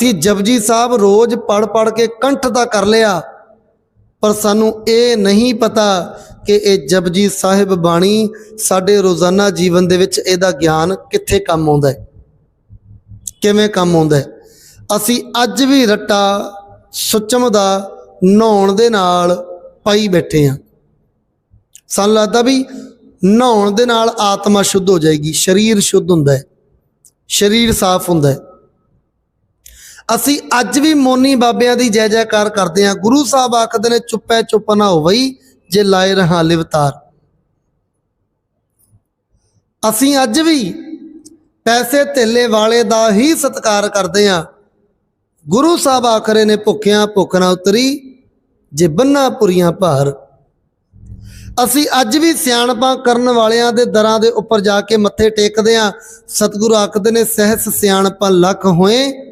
ਅਸੀਂ ਜਪਜੀ ਸਾਹਿਬ ਰੋਜ਼ ਪੜ ਪੜ ਕੇ ਕੰਠ ਦਾ ਕਰ ਲਿਆ, ਪਰ ਸਾਨੂੰ ਇਹ ਨਹੀਂ ਪਤਾ ਕਿ ਇਹ ਜਪਜੀ ਸਾਹਿਬ ਬਾਣੀ ਸਾਡੇ ਰੋਜ਼ਾਨਾ ਜੀਵਨ ਦੇ ਵਿੱਚ ਇਹਦਾ ਗਿਆਨ ਕਿੱਥੇ ਕੰਮ ਆਉਂਦਾ ਹੈ, ਕਿਵੇਂ ਕੰਮ ਆਉਂਦਾ ਹੈ। ਅਸੀਂ ਅੱਜ ਵੀ ਰੱਟਾ ਸੁਚਮ ਦਾ ਨਹਾਉਣ ਦੇ ਨਾਲ ਪਾਈ ਬੈਠੇ ਹਾਂ। ਸਾਨੂੰ ਲੱਗਦਾ ਵੀ ਨਹਾਉਣ ਦੇ ਨਾਲ ਆਤਮਾ ਸ਼ੁੱਧ ਹੋ ਜਾਏਗੀ, ਸਰੀਰ ਸ਼ੁੱਧ ਹੁੰਦਾ ਹੈ, ਸਰੀਰ ਸਾਫ਼ ਹੁੰਦਾ ਹੈ। ਅਸੀਂ ਅੱਜ ਵੀ ਮੋਨੀ ਬਾਬਿਆਂ ਦੀ ਜੈ ਜੈਕਾਰ ਕਰਦੇ ਹਾਂ। ਗੁਰੂ ਸਾਹਿਬ ਆਖਦੇ ਨੇ, ਚੁੱਪੈ ਚੁੱਪ ਨਾ ਹੋਵਈ, ਜੇ ਲਾਏ ਰਹਾ ਲਿਵਤਾਰ ਅਸੀਂ ਅੱਜ ਵੀ ਪੈਸੇ ਧੇਲੇ ਵਾਲੇ ਦਾ ਹੀ ਸਤਿਕਾਰ ਕਰਦੇ ਹਾਂ। ਗੁਰੂ ਸਾਹਿਬ ਆਖਰੇ ਨੇ, ਭੁੱਖਿਆਂ ਭੁੱਖ ਨਾ ਉਤਰੀ, ਜੇ ਬੰਨਾ ਪੁਰੀਆਂ ਭਾਰ। ਅਸੀਂ ਅੱਜ ਵੀ ਸਿਆਣਪਾਂ ਕਰਨ ਵਾਲਿਆਂ ਦੇ ਦਰਾਂ ਦੇ ਉੱਪਰ ਜਾ ਕੇ ਮੱਥੇ ਟੇਕਦੇ ਹਾਂ। ਸਤਿਗੁਰੂ ਆਖਦੇ ਨੇ, ਸਹਿਸ ਸਿਆਣਪਾਂ ਲੱਖ ਹੋਏ